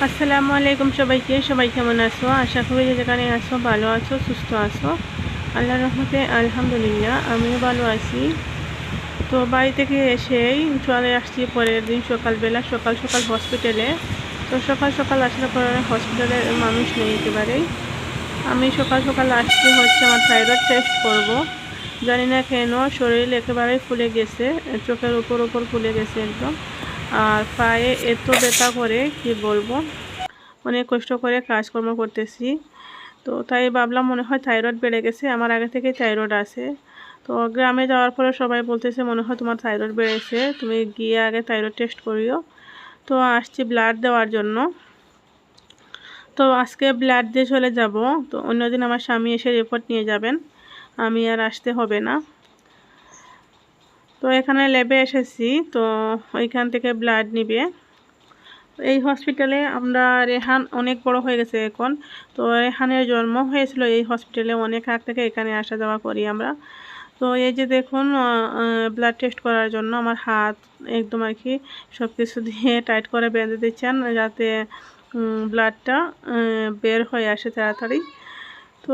আসসালামু আলাইকুম সবাইকে, সবাই কেমন আছো? আশা করি যেখানে আছো, ভালো আছো, সুস্থ আছো। আল্লাহ রহমতে আলহামদুলিল্লাহ, আমিও ভালো আছি। তো বাড়ি থেকে এসেই চলে আসছি পরের দিন সকালবেলা, সকাল সকাল হসপিটালে তো সকাল সকাল আসার পরে হসপিটালে মানুষ নেই একেবারেই। আমি সকাল সকাল আসছি হচ্ছে আমার থাইরয়েড টেস্ট করব। জানি না কেন শরীর একেবারেই ফুলে গেছে, চোখের উপর উপর ফুলে গেছে একদম। আর পায়ে এত ব্যথা করে, কি বলব? অনেক কষ্ট করে কাজকর্ম করতেছি। তো তাই ভাবলাম মনে হয় থাইরয়েড বেড়ে গেছে, আমার আগে থেকে থাইরয়েড আছে। তো গ্রামে যাওয়ার পরে সবাই বলতেছে, মনে হয় তোমার থাইরয়েড বেড়েছে, তুমি গিয়ে আগে থাইরয়েড টেস্ট করিও। তো আসছি ব্লাড দেওয়ার জন্য। তো আজকে ব্লাড দিয়ে চলে যাব। তো অন্যদিন আমার স্বামী এসে রিপোর্ট নিয়ে যাবেন। আমি আর আসতে হবে না। তো এখানে ল্যাবে এসেছি, তো ওইখান থেকে ব্লাড নিবে। এই হসপিটালে আমরা রেহান অনেক বড় হয়ে গেছে এখন, তো রেহানের জন্ম হয়েছিল এই হসপিটালে অনেক আগ থেকে এখানে আসা যাওয়া করি আমরা। তো এই যে দেখুন ব্লাড টেস্ট করার জন্য আমার হাত একদম আর কি সব কিছু দিয়ে টাইট করে বেঁধে দিচ্ছেন, যাতে ব্লাডটা বের হয়ে আসে তাড়াতাড়ি। তো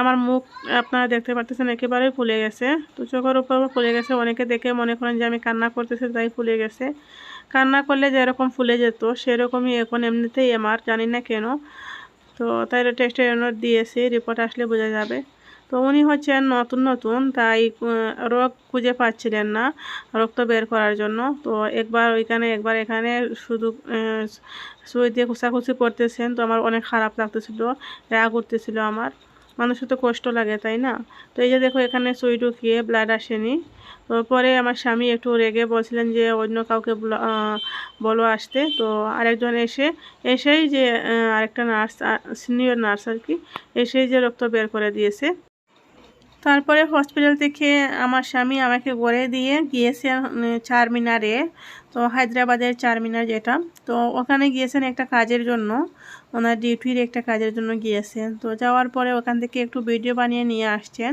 আমার মুখ আপনারা দেখতে পারতেছেন একেবারেই ফুলে গেছে। তো চোখের উপর ফুলে গেছে, অনেকে দেখে মনে করেন যে আমি কান্না করতেছি, তাই ফুলে গেছে। কান্না করলে যেরকম ফুলে যেত, সেরকমই এখন এমনিতেই আমার, জানি না কেন। তো তাই টেস্টের দিয়েছি রিপোর্ট আসলে বোঝা যাবে। তো উনি হচ্ছেন নতুন নতুন, তাই রোগ খুঁজে পাচ্ছিলেন না রক্ত বের করার জন্য। তো একবার ওইখানে, একবার এখানে শুধু সুই দিয়ে খুশাখুশি করতেছেন তো আমার অনেক খারাপ লাগতেছিল, রাগ উঠতেছিল আমার। মানুষের তো কষ্ট লাগে, তাই না? তো এই যে দেখো এখানে সুই ঢুকিয়ে ব্লাড আসেনি তো পরে আমার স্বামী একটু রেগে বলছিলেন যে অন্য কাউকে বলো আসতে। তো আরেকজন এসে, এসেই যে আরেকটা নার্স সিনিয়র নার্স আর কি, এসেই যে রক্ত বের করে দিয়েছে। তারপরে হসপিটাল থেকে আমার স্বামী আমাকে গড়ে দিয়ে গিয়েছে চার মিনারে, তো হায়দ্রাবাদের চার মিনার যেটা। তো ওখানে গিয়েছেন একটা কাজের জন্য, ওনার ডিউটির একটা কাজের জন্য গিয়েছেন। তো যাওয়ার পরে ওখান থেকে একটু ভিডিও বানিয়ে নিয়ে আসছেন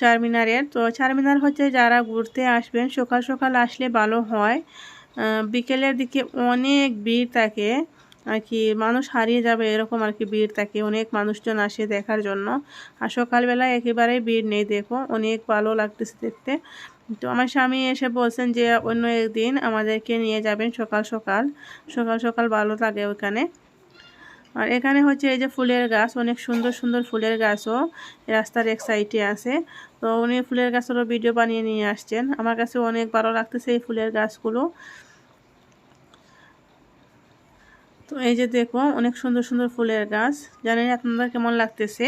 চারমিনারের তো চারমিনার হচ্ছে যারা ঘুরতে আসবেন, সকাল সকাল আসলে ভালো হয়। বিকেলের দিকে অনেক ভিড় থাকে। আর কি, মানুষ হারিয়ে যাবে এরকম আর কি ভিড় থাকে। অনেক মানুষজন আসে দেখার জন্য। আর সকালবেলায় একেবারেই ভিড় নেই, দেখো। অনেক ভালো লাগতেছে দেখতে। তো আমার স্বামী এসে বলছেন যে, অন্য একদিন আমাদেরকে নিয়ে যাবেন সকাল সকাল। সকাল সকাল ভালো লাগে ওখানে। আর এখানে হচ্ছে এই যে ফুলের গাছ, অনেক সুন্দর সুন্দর ফুলের গাছও রাস্তার এক সাইডে আছে। তো উনি ফুলের গাছেরও ভিডিও বানিয়ে নিয়ে আসছেন। আমার কাছে অনেক ভালো লাগতেছে এই ফুলের গাছগুলো। তো এই যে দেখো, অনেক সুন্দর সুন্দর ফুলের গাছ। জানেন আপনাদের কেমন লাগতেছে।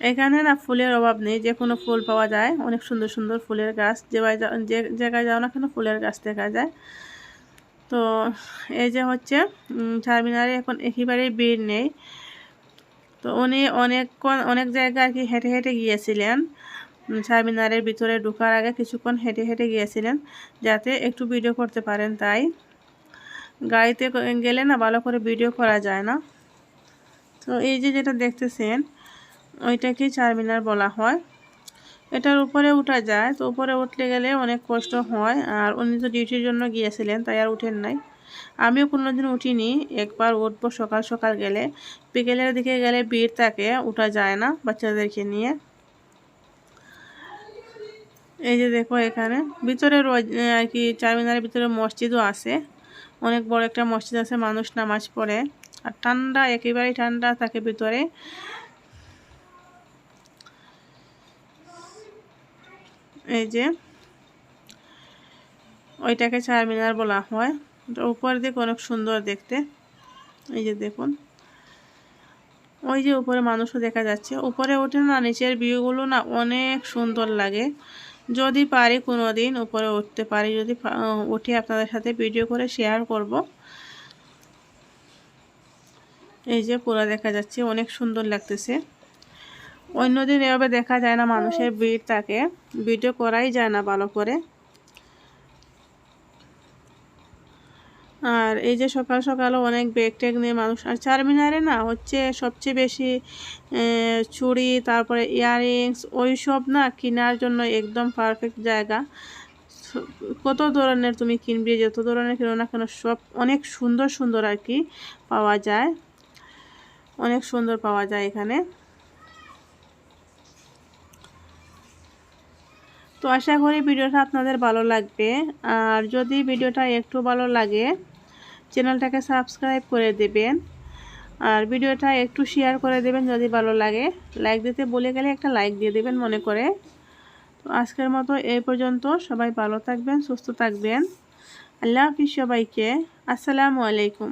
এখানে না ফুলের অভাব নেই, যে কোনো ফুল পাওয়া যায়। অনেক সুন্দর সুন্দর ফুলের গাছ। যে জায়গায় যাও না কেন ফুলের গাছ দেখা যায়। তো এই যে হচ্ছে চারমিনারে এখন একেবারেই ভিড় নেই। তো উনি অনেকক্ষণ অনেক জায়গায় আর কি হেঁটে হেঁটে গিয়েছিলেন। চারমিনারের ভিতরে ঢুকার আগে কিছুক্ষণ হেঁটে হেঁটে গিয়েছিলেন, যাতে একটু ভিডিও করতে পারেন তাই। গাড়িতে গেলে না ভালো করে ভিডিও করা যায় না। তো এই যে যেটা দেখতেছেন, ওইটাকে চারমিনার বলা হয়। এটার উপরে উঠা যায়, তো উপরে উঠলে গেলে অনেক কষ্ট হয়। আর উনি তো ডিউটির জন্য গিয়েছিলেন, তাই আর উঠেন নাই। আমিও কোনোদিন উঠিনি, একবার উঠবো সকাল সকাল গেলে। বিকেলের দিকে গেলে ভিড় থাকে, উঠা যায় না বাচ্চাদেরকে নিয়ে। এই যে দেখো এখানে, ভিতরে আর কি চারমিনারের ভিতরে মসজিদও আছে। অনেক বড় একটা মসজিদ আছে, মানুষ নামাজ পড়ে। আর ঠান্ডা, একেবারেই ঠান্ডা থাকে ভিতরে। এই যে, ওইটাকে চারমিনার বলা হয়। উপর দিকে অনেক সুন্দর দেখতে। এই যে দেখুন, ওই যে উপরে মানুষও দেখা যাচ্ছে। উপরে ওঠে না, নিচের ভিউগুলো না অনেক সুন্দর লাগে। যদি পারি কোনো দিন উপরে উঠতে পারি, যদি উঠে আপনাদের সাথে ভিডিও করে শেয়ার করব। এই যে পুরো দেখা যাচ্ছে, অনেক সুন্দর লাগতেছে। অন্যদিন এভাবে দেখা যায় না মানুষের ভিড় থাকে। ভিডিও করাই যায় না ভালো করে। আর এই যে সকাল সকালও অনেক ব্যাগ ট্যাগ নিয়ে মানুষ, আর চারমিনারে না হচ্ছে সবচেয়ে বেশি চুড়ি তারপরে ইয়াররিংস ওই সব না কেনার জন্য একদম পারফেক্ট জায়গা। কত ধরনের তুমি কিনবে, যত ধরনের কিনো না কেন সব অনেক সুন্দর সুন্দর আর কি পাওয়া যায়। অনেক সুন্দর পাওয়া যায় এখানে। তো আশা করি ভিডিওটা আপনাদের ভালো লাগবে। আর যদি ভিডিওটা একটু ভালো লাগে, চ্যানেলটাকে সাবস্ক্রাইব করে দেবেন। আর ভিডিওটা একটু শেয়ার করে দেবেন যদি ভালো লাগে। লাইক দিতে বলে গেলে একটা লাইক দিয়ে দেবেন মনে করে। তো আজকের মতো এই পর্যন্ত। সবাই ভালো থাকবেন, সুস্থ থাকবেন। আল্লাহ হাফিজ সবাইকে। আসসালামু আলাইকুম।